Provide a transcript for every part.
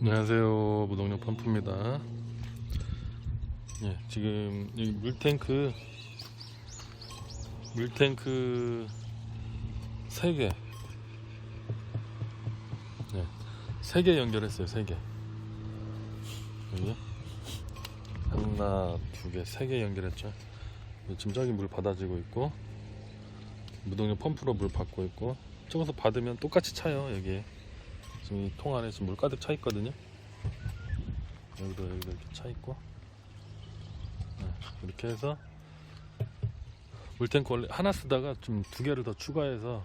안녕하세요. 무동력 펌프입니다. 예, 지금 이 물탱크 물탱크 3개. 예, 3개 연결했어요 3개. 여기? 하나 두개 세 개 연결했죠? 지금 저기 물 받아지고 있고 무동력 펌프로 물 받고 있고 저기서 받으면 똑같이 차요 여기에 지금 이 통 안에 지금 물 가득 차 있거든요. 여기도 여기도 이렇게 차 있고 네, 이렇게 해서 물탱크 원래 하나 쓰다가 좀 두 개를 더 추가해서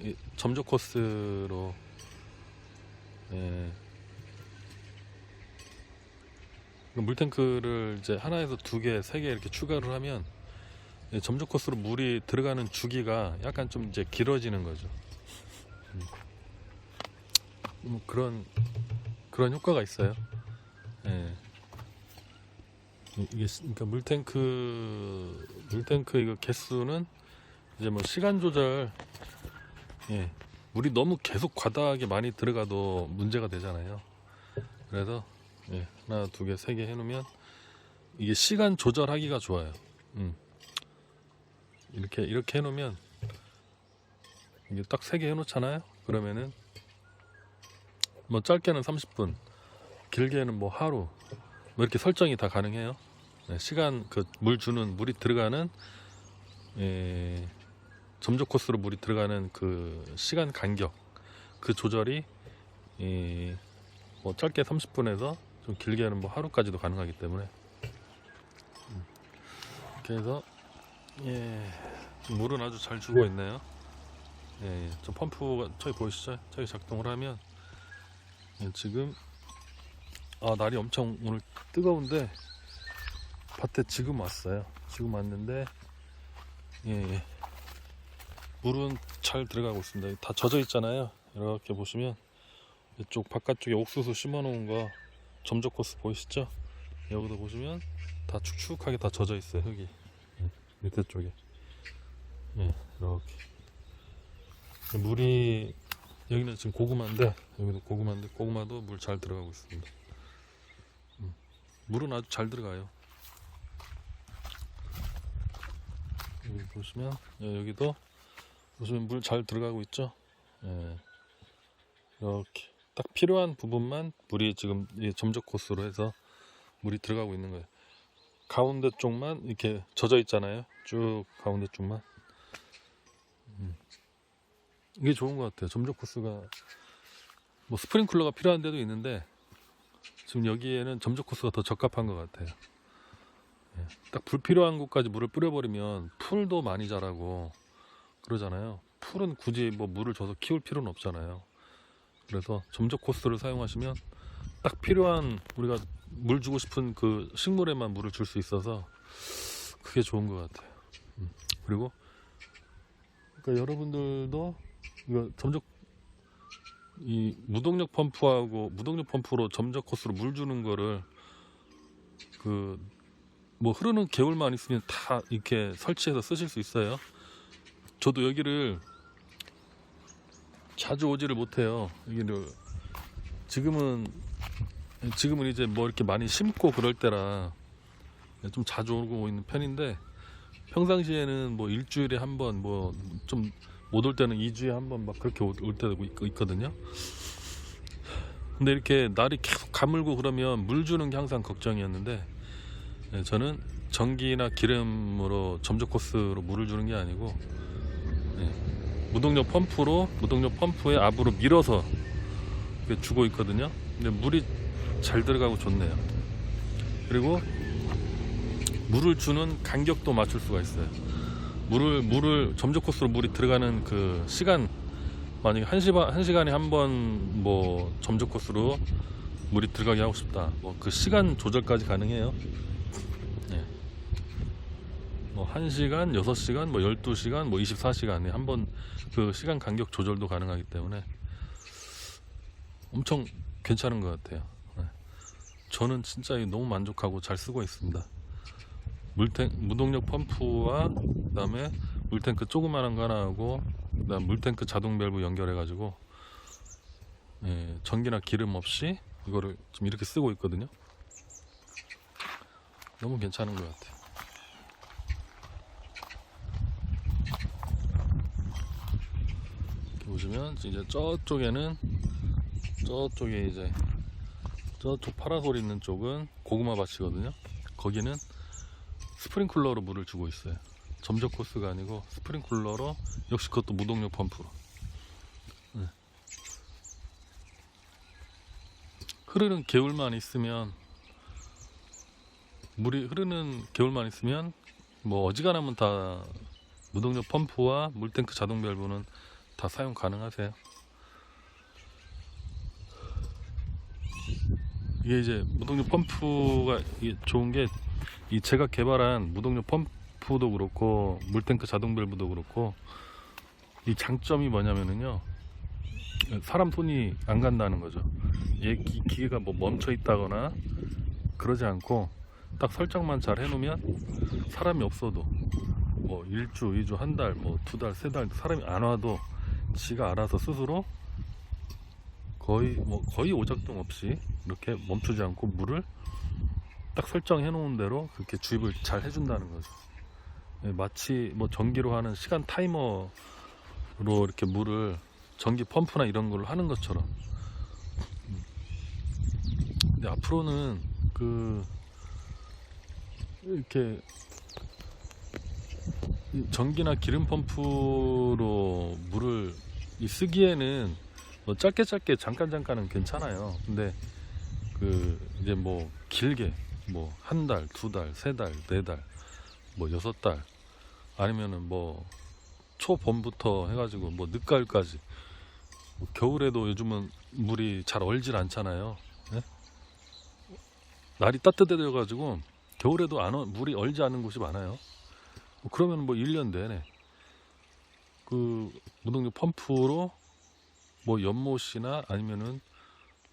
이 점적 코스로 예, 그 물탱크를 이제 하나에서 두 개, 세 개 이렇게 추가를 하면 이 점적 코스로 물이 들어가는 주기가 약간 좀 이제 길어지는 거죠. 뭐 그런 그런 효과가 있어요. 예. 이- 이게 시- 그러니까 물탱크 물탱크 이거 개수는 이제 뭐 시간 조절 예. 물이 너무 계속 과다하게 많이 들어가도 문제가 되잖아요. 그래서 예. 하나, 두 개, 세 개 해 놓으면 이게 시간 조절하기가 좋아요. 음. 이렇게 이렇게 해 놓으면 이게 딱 세 개 해 놓잖아요. 그러면은 뭐 짧게는 30분, 길게는 뭐 하루 뭐 이렇게 설정이 다 가능해요. 네, 시간 그 물 주는 물이 들어가는 예, 점적 코스로 물이 들어가는 그 시간 간격 그 조절이 예, 뭐 짧게 30분에서 좀 길게는 뭐 하루까지도 가능하기 때문에 음, 해서 예, 물은 아주 잘 주고 있네요. 예, 예, 저 펌프가 저기 보이시죠? 저기 작동을 하면 예, 지금 아 날이 엄청 오늘 뜨거운데 밭에 지금 왔어요. 지금 왔는데 예, 예. 물은 잘 들어가고 있습니다. 다 젖어 있잖아요. 이렇게 보시면 이쪽 바깥쪽에 옥수수 심어 놓은 거 점적 코스 보이시죠? 여기도 보시면 다 축축하게 다 젖어 있어요. 흙이 예, 밑에 쪽에 예, 이렇게 물이 여기는 지금 고구마인데 여기도 고구마인데 고구마도 물 잘 들어가고 있습니다. 음, 물은 아주 잘 들어가요. 여기 보시면 예, 여기도 보시면 물 잘 들어가고 있죠. 예, 이렇게 딱 필요한 부분만 물이 지금 이 점적 코스로 해서 물이 들어가고 있는 거예요. 가운데 쪽만 이렇게 젖어 있잖아요. 쭉 가운데 쪽만. 음. 이게 좋은 것 같아요. 점적 코스가 뭐 스프링클러가 필요한 데도 있는데 지금 여기에는 점적 코스가 더 적합한 것 같아요. 예, 딱 불필요한 곳까지 물을 뿌려버리면 풀도 많이 자라고 그러잖아요. 풀은 굳이 뭐 물을 줘서 키울 필요는 없잖아요. 그래서 점적 코스를 사용하시면 딱 필요한 우리가 물 주고 싶은 그 식물에만 물을 줄 수 있어서 그게 좋은 것 같아요. 음, 그리고 그러니까 여러분들도 이거 점적 이 무동력 펌프하고 무동력 펌프로 점적 코스로 물 주는 거를 그 뭐 흐르는 개울만 있으면 다 이렇게 설치해서 쓰실 수 있어요. 저도 여기를 자주 오지를 못해요. 여기를 지금은 지금은 이제 뭐 이렇게 많이 심고 그럴 때라 좀 자주 오고 있는 편인데 평상시에는 뭐 일주일에 한 번 뭐 좀 못 올 때는 2주에 한 번 막 그렇게 올, 올 때도 있, 있거든요. 근데 이렇게 날이 계속 가물고 그러면 물 주는 게 항상 걱정이었는데 예, 저는 전기나 기름으로 점적 코스로 물을 주는 게 아니고 예, 무동력 펌프로 무동력 펌프에 압으로 밀어서 주고 있거든요. 근데 물이 잘 들어가고 좋네요. 그리고 물을 주는 간격도 맞출 수가 있어요. 물을 물을 점적 코스로 물이 들어가는 그 시간 만약에 한 시간 한 시간에 한 번 뭐 점적 코스로 물이 들어가게 하고 싶다. 뭐 그 시간 조절까지 가능해요. 예. 뭐 1시간, 6시간, 뭐 12시간, 뭐 24시간에 한 번 그 시간 간격 조절도 가능하기 때문에 엄청 괜찮은 것 같아요. 예. 저는 진짜 너무 만족하고 잘 쓰고 있습니다. 물탱 무동력 펌프와 그다음에 물탱크 조그만한 거 하나 하고 그다음 물탱크 자동 밸브 연결해 가지고 예, 전기나 기름 없이 이거를 지금 이렇게 쓰고 있거든요. 너무 괜찮은 것 같아요. 보시면 이제 저쪽에는 저쪽에 이제 저쪽 파라솔 있는 쪽은 고구마 밭이거든요. 거기는 스프링쿨러로 물을 주고 있어요. 점적 코스가 아니고 스프링쿨러로 역시 그것도 무동력 펌프로. 네. 흐르는 개울만 있으면 물이 흐르는 개울만 있으면 뭐 어지간하면 다 무동력 펌프와 물탱크 자동 밸브는 다 사용 가능하세요. 이게 이제 무동력 펌프가 이게 좋은 게 이 제가 개발한 무동력 펌프도 그렇고 물탱크 자동 밸브도 그렇고 이 장점이 뭐냐면은요 사람 손이 안 간다는 거죠. 얘 기, 기계가 뭐 멈춰 있다거나 그러지 않고 딱 설정만 잘 해놓으면 사람이 없어도 뭐 일주, 이주, 한 달, 뭐 두 달, 세 달 사람이 안 와도 지가 알아서 스스로 거의 뭐 거의 오작동 없이 이렇게 멈추지 않고 물을 딱 설정해 놓은 대로 그렇게 주입을 잘 해준다는 거죠. 예, 마치 뭐 전기로 하는 시간 타이머로 이렇게 물을 전기 펌프나 이런 걸로 하는 것처럼. 음. 근데 앞으로는 그 이렇게 이 전기나 기름 펌프로 물을 이 쓰기에는 뭐 짧게 짧게 잠깐 잠깐은 괜찮아요. 근데 그 이제 뭐 길게 뭐 한 달, 두 달, 세 달, 네 달, 뭐 여섯 달 아니면은 뭐 초봄부터 해가지고 뭐 늦가을까지 뭐 겨울에도 요즘은 물이 잘 얼질 않잖아요. 예? 날이 따뜻해져 가지고 겨울에도 안 얼- 물이 얼지 않은 곳이 많아요. 뭐 그러면 뭐 1년 내내 그 무동력 펌프로 뭐 연못이나 아니면은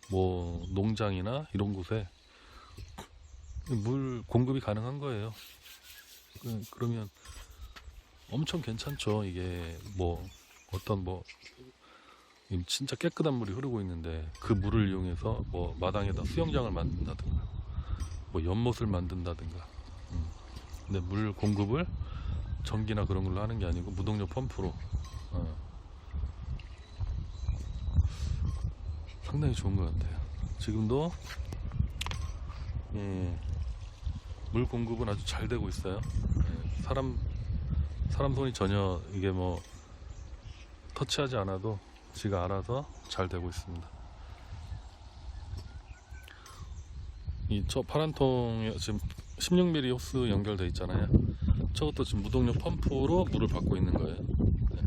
뭐 농장이나 이런 곳에 물 공급이 가능한 거예요. 그- 그러면 엄청 괜찮죠. 이게 뭐 어떤 뭐 진짜 깨끗한 물이 흐르고 있는데 그 물을 이용해서 뭐 마당에다 수영장을 만든다든가 뭐 연못을 만든다든가 음. 근데 물 공급을 전기나 그런 걸로 하는 게 아니고 무동력 펌프로 어. 상당히 좋은 것 같아요. 지금도 예, 물 공급은 아주 잘 되고 있어요. 예, 사람 사람 손이 전혀 이게 뭐 터치하지 않아도 지가 알아서 잘 되고 있습니다. 이 저 파란 통에 지금 16mm 호스 연결돼 있잖아요. 저것도 지금 무동력 펌프로 물을 받고 있는 거예요. 네.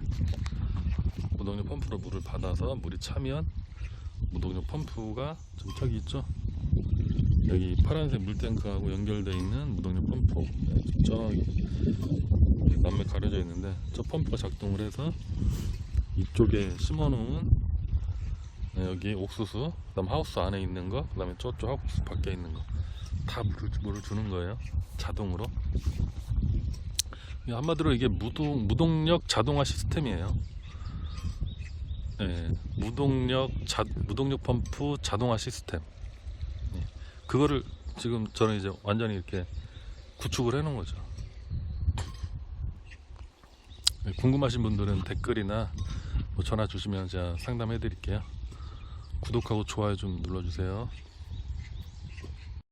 무동력 펌프로 물을 받아서 물이 차면 무동력 펌프가 지금 저기 있죠. 여기 파란색 물탱크하고 연결돼 있는 무동력 펌프 네, 저기 남매 가려져 있는데 저 펌프가 작동을 해서 이쪽에 심어놓은 네, 여기 옥수수, 그다음 하우스 안에 있는 거, 그다음에 저쪽 하우스 밖에 있는 거 다 물을, 물을 주는 거예요. 자동으로. 이 한마디로 이게 무동, 무동력 자동화 시스템이에요. 네, 무동력 자, 무동력 펌프 자동화 시스템. 네, 그거를 지금 저는 이제 완전히 이렇게 구축을 해 놓은 거죠. 네, 궁금하신 분들은 댓글이나 뭐 전화 주시면 제가 상담해 드릴게요. 구독하고 좋아요 좀 눌러주세요.